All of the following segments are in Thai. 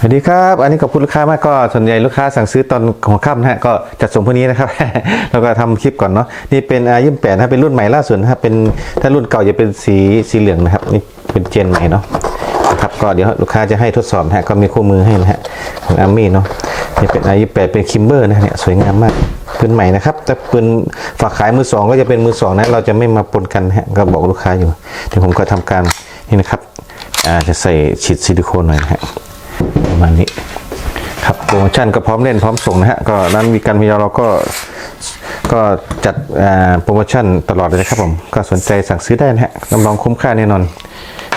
สวัสดีครับ อันนี้ขอบคุณลูกค้ามากก็ส่วนใหญ่ลูกค้าสั่งซื้อตอนหัวค่ำนะฮะก็จัดส่งพวกนี้นะครับแล้วก็ทำคลิปก่อนเนาะนี่เป็นอายี่แปดนะเป็นรุ่นใหม่ล่าสุดนะครับเป็นถ้ารุ่นเก่าจะเป็นสีสีเหลืองนะครับนี่เป็นเจนใหม่เนาะนะครับก็เดี๋ยวลูกค้าจะให้ทดสอบนะฮะก็มีคู่มือให้นะฮะของอาร์มี่เนาะนี่เป็นอายี่แปดเป็นคิมเบอร์นะฮะเนี่ยสวยงามมากปืนใหม่นะครับแต่ปืนฝากขายมือสองก็จะเป็นมือสองนะเราจะไม่มาปนกันนะฮะก็บอกลูกค้าอยู่เดี๋ยวผมก็ทำการนี่นะครับอ่าจะใส่ฉีดซิลิโคนหน่อยนะฮะ ประมาณนี้ ครับโปรโมชั่นก็พร้อมเล่นพร้อมส่งนะฮะก็ร้นวีกันพยาเราก็ก็จัดโปรโมชั่นตลอดเลยนะครับผม ก็สนใจสั่งซื้อได้นะฮะรับรองคุ้มค่าแน่นอน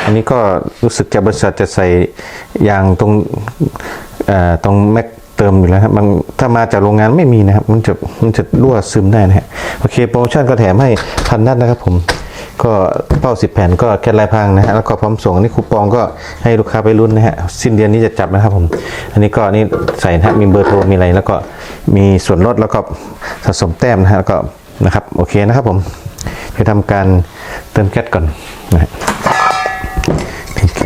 อันนี้ก็รู้สึกจะบริษัทจะใส่ยางตรงตรงแม็กเติมอยู่แล้วครับบางถ้ามาจากโรงงานไม่มีนะครับ มันจะมันจะรั่วซึมได้นะฮะโอเคโปรโมชั่นก็แถมให้พันนัดนะครับผม ก็เป้าสิบแผ่นก็แค่ลายพังนะฮะแล้วก็พร้อมส่งนนี้คูปองก็ให้ลูกค้าไปรุ่นนะฮะสิ้นเดือนนี้จะจับนะครับผมอันนี้ก็นี่ใส่นะฮะมีเบอร์โทรมีอะไรแล้วก็มีส่วนลดแล้วก็สะสมแต้มนะฮะแล้วก็นะครับโอเคนะครับผมเดี๋ยวทำการเติมแก๊สก่อนนะฮะ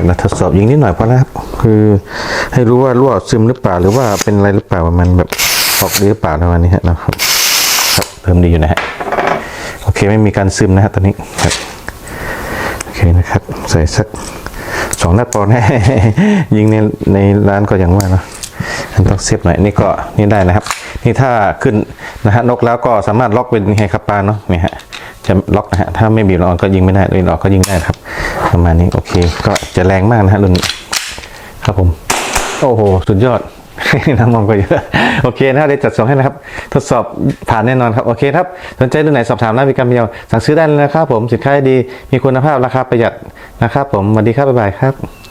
เราทดสอบยิงนิดหน่อยพอนะครับคือให้รู้ว่ารั่วซึมหรือเปล่า หรือว่าเป็นอะไรหรือเปล่ามันแบบออกหรือเปล่าประมาณนี้ฮะนะครับครับเพิ่มดีอยู่นะฮะ เคไม่มีการซึมนะฮะตอนนี้ครับโอเคนะครับ ใส่สักสองนัดพอนะยิงในในร้านก็อย่างว่าเนะมันต้องเซฟหน่อยนี่ก็นี่ได้นะครับ นี่ถ้าขึ้นนะฮะนกแล้วก็สามารถล็อกเป็นไฮคาปาเนาะนี่ฮะจะล็อกนะฮะถ้าไม่บีบล็อกก็ยิงไม่ได้เลยล็อกก็ยิงได้ครับ ประมาณนี้โอเค ก็จะแรงมากนะฮะรุ่นนี้ครับผม โอ้โห สุดยอด น้ำมันก็เยอะโอเคนะครับเดี๋ยวจัดส่งให้นะครับ ทดสอบผ่านแน่นอนครับโอเคครับสนใจรุ่นไหนสอบถามร้านวิการเมียวสั่งซื้อได้เลยนะครับผมสินค้าดีมีคุณภาพราคาประหยัดนะครับผมสวัสดีครับบ๊ายบายครับ